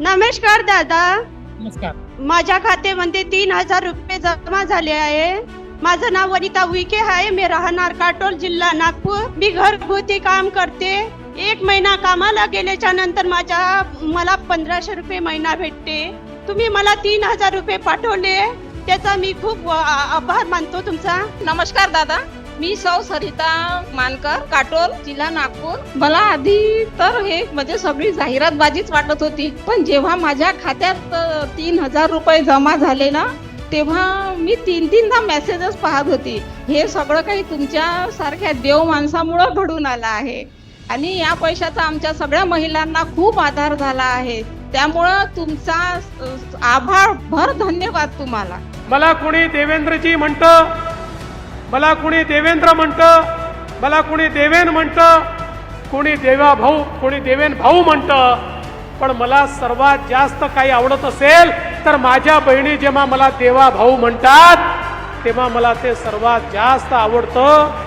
नमस्कार दादा. नमस्कार. माझ्या खात्यामध्ये तीन हजार रुपये जमा झाले आहे. माझं नाव वनिता विखे आहे. मी राहणार काटोल जिल्हा नागपूर. मी घरगुती काम करते. एक महिना कामाला गेल्याच्यानंतर माझ्या मला पंधराशे रुपये महिना भेटते. तुम्ही मला तीन हजार रुपये पाठवले. त्याचा मी खूप आ- आभार मानतो तुमचा. नमस्कार दादा. मी सौ सरिता मानकर काटोल जिल्हा नागपूर. मला आधी तर हे म्हणजे सगळी जाहिरातबाजीच वाटत होती. पण जेव्हा माझ्या खात्यात तीन हजार रुपये जमा झाले ना तेव्हा मी तीन तीनदा मेसेजेस पाहत होती. हे सगळं काही तुमच्या सारख्या देव माणसामुळं घडून आलं आहे. आणि या पैशाचा आमच्या सगळ्या महिलांना खूप आधार झाला आहे. त्यामुळं तुमचा आभार भर धन्यवाद तुम्हाला. मला कोणी देवेंद्रजी म्हणतं मला कोणी देवेंद्र म्हणतं मला कोणी देवेन म्हणतं कोणी देवा भाऊ कोणी देवेन भाऊ म्हणतं पण मला सर्वात जास्त काही आवडत असेल तर माझ्या बहिणी जेव्हा मला देवा भाऊ म्हणतात तेव्हा मला ते सर्वात जास्त आवडतं.